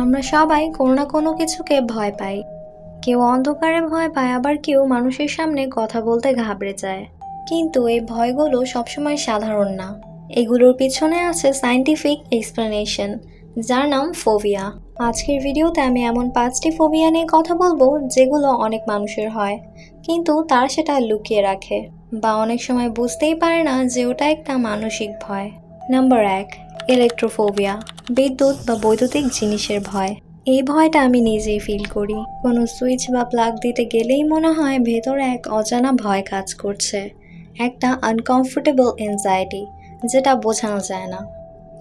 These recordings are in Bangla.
আমরা সবাই কোনো না কোনো কিছুকে ভয় পাই। কেউ অন্ধকারে ভয় পায়, আবার কেউ মানুষের সামনে কথা বলতে ঘাবড়ে যায়। কিন্তু এই ভয়গুলো সবসময় সাধারণ না। এগুলোর পিছনে আছে সায়েন্টিফিক এক্সপ্লেনেশন যার নাম ফোবিয়া আজকের ভিডিওতে আমি এমন পাঁচটি ফোবিয়া নিয়ে কথা বলব, যেগুলো অনেক মানুষের হয়, কিন্তু তারা সেটা লুকিয়ে রাখে বা অনেক সময় বুঝতেই পারে না যে ওটা একটা মানসিক ভয়। নাম্বার এক ইলেকট্রোফোবিয়া বিদ্যুৎ বা বৈদ্যুতিক জিনিসের ভয়। এই ভয়টা আমি নিজেই ফিল করি। কোনো সুইচ বা প্লাগ দিতে গেলেই মনে হয় ভেতরে এক অজানা ভয় কাজ করছে। একটা আনকমফোর্টেবল এনজাইটি যেটা বোঝানো যায় না।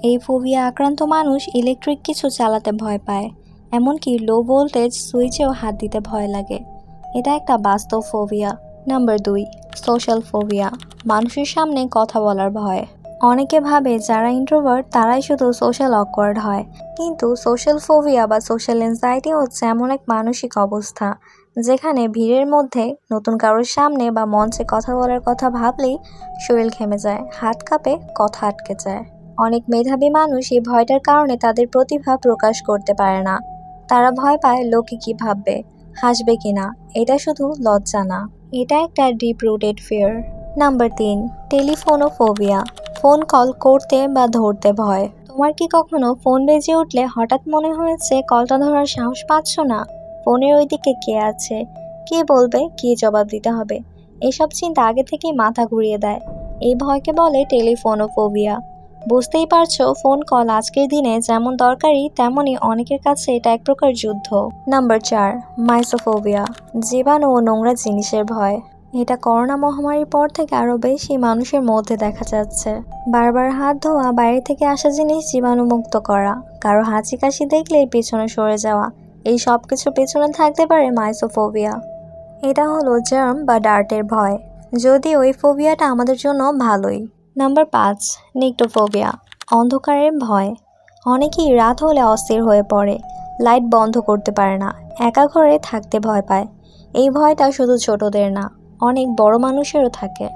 এই ফোবিয়া আক্রান্ত মানুষ ইলেকট্রিক কিছু চালাতে ভয় পায়, এমনকি লো ভোল্টেজ সুইচেও হাত দিতে ভয় লাগে। এটা একটা বাস্তব ফোবিয়া নাম্বার দুই সোশ্যাল ফোবিয়া মানুষের সামনে কথা বলার ভয়। অনেকে ভাবে যারা ইন্ট্রোভার্ট তারাই শুধু সোশ্যাল অকওয়ার্ড হয়। কিন্তু সোশ্যাল ফোবিয়া বা সোশ্যাল এনজাইটি হচ্ছে এমন এক মানসিক অবস্থা, যেখানে ভিড়ের মধ্যে নতুন কারোর সামনে বা মঞ্চে কথা বলার কথা ভাবলেই শরীর ঘেমে যায়, হাত কাঁপে, কথা আটকে যায়। অনেক মেধাবী মানুষ এই ভয়টার কারণে তাদের প্রতিভা প্রকাশ করতে পারে না। তারা ভয় পায় লোকে কি ভাববে, হাসবে কি না এটা শুধু লজ্জা না। এটা একটা ডিপ রুটেড ফিয়ার নাম্বার তিন, টেলিফোনোফোবিয়া। ফোন কল করতে বা ধরতে ভয়। তোমার কি কখনো ফোন বেজে উঠলে হঠাৎ মনে হয়েছে কলটা ধরার সাহস পাচ্ছ না? ফোনের ওইদিকে কে আছে? কে বলবে? কি জবাব দিতে হবে? এসব চিন্তা আগে থেকেই মাথা ঘুরিয়ে দেয়। এই ভয়কে বলে টেলিফোনোফোবিয়া। বুঝতেই পারছ, ফোন কল আজকের দিনে যেমন দরকারি তেমনই অনেকের কাছে এটা এক প্রকার যুদ্ধ। নাম্বার চার, মাইসোফোবিয়া, জীবাণু ও নোংরা জিনিসের ভয়। এটা করোনা মহামারীর পর থেকে আরও বেশি মানুষের মধ্যে দেখা যাচ্ছে। বারবার হাত ধোয়া, বাইরে থেকে আসা জিনিস, জীবাণুমুক্ত করা। কারও হাঁচি কাশি দেখলেই পেছনে সরে যাওয়া। এই সব কিছু পেছনে থাকতে পারে মাইসোফোবিয়া। এটা হলো জার্ম বা ডার্টের ভয়। যদি ওই ফোবিয়াটা আমাদের জন্য ভালোই। নাম্বার পাঁচ, নিক্টোফোবিয়া, অন্ধকারের ভয়। অনেকেই রাত হলে অস্থির হয়ে পড়ে, লাইট বন্ধ করতে পারে না, একা ঘরে থাকতে ভয় পায়। এই ভয়টা শুধু ছোটদের না। অনেক বড় মানুষেরও থাকে।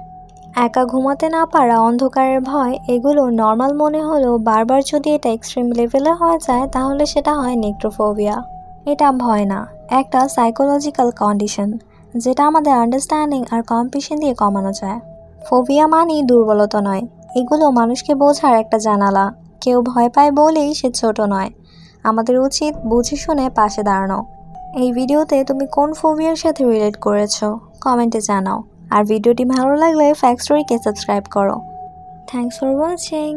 একা ঘুমাতে না পারা অন্ধকারের ভয়, এগুলো নর্মাল মনে হলেও বারবার যদি এটা এক্সট্রিম লেভেলে হয়ে যায়, তাহলে সেটা হয় নিক্টোফোবিয়া এটা ভয় না, একটা সাইকোলজিক্যাল কন্ডিশন যেটা আমাদের আন্ডারস্ট্যান্ডিং আর কম্পিশন দিয়ে কমানো যায়। ফোবিয়া মানেই দুর্বলতা নয়, এগুলো মানুষকে বোঝার একটা জানালা। কেউ ভয় পায় বলেই সে ছোট নয়। আমাদের উচিত বুঝে শুনে পাশে দাঁড়ানো। এই ভিডিওতে তুমি কোন ফোবিয়ার সাথে রিলেট করেছ? কমেন্টে জানাও। আর ভিডিওটি ভালো লাগলে ফ্যাক্ট স্টোরিকে সাবস্ক্রাইব করো। Thanks for watching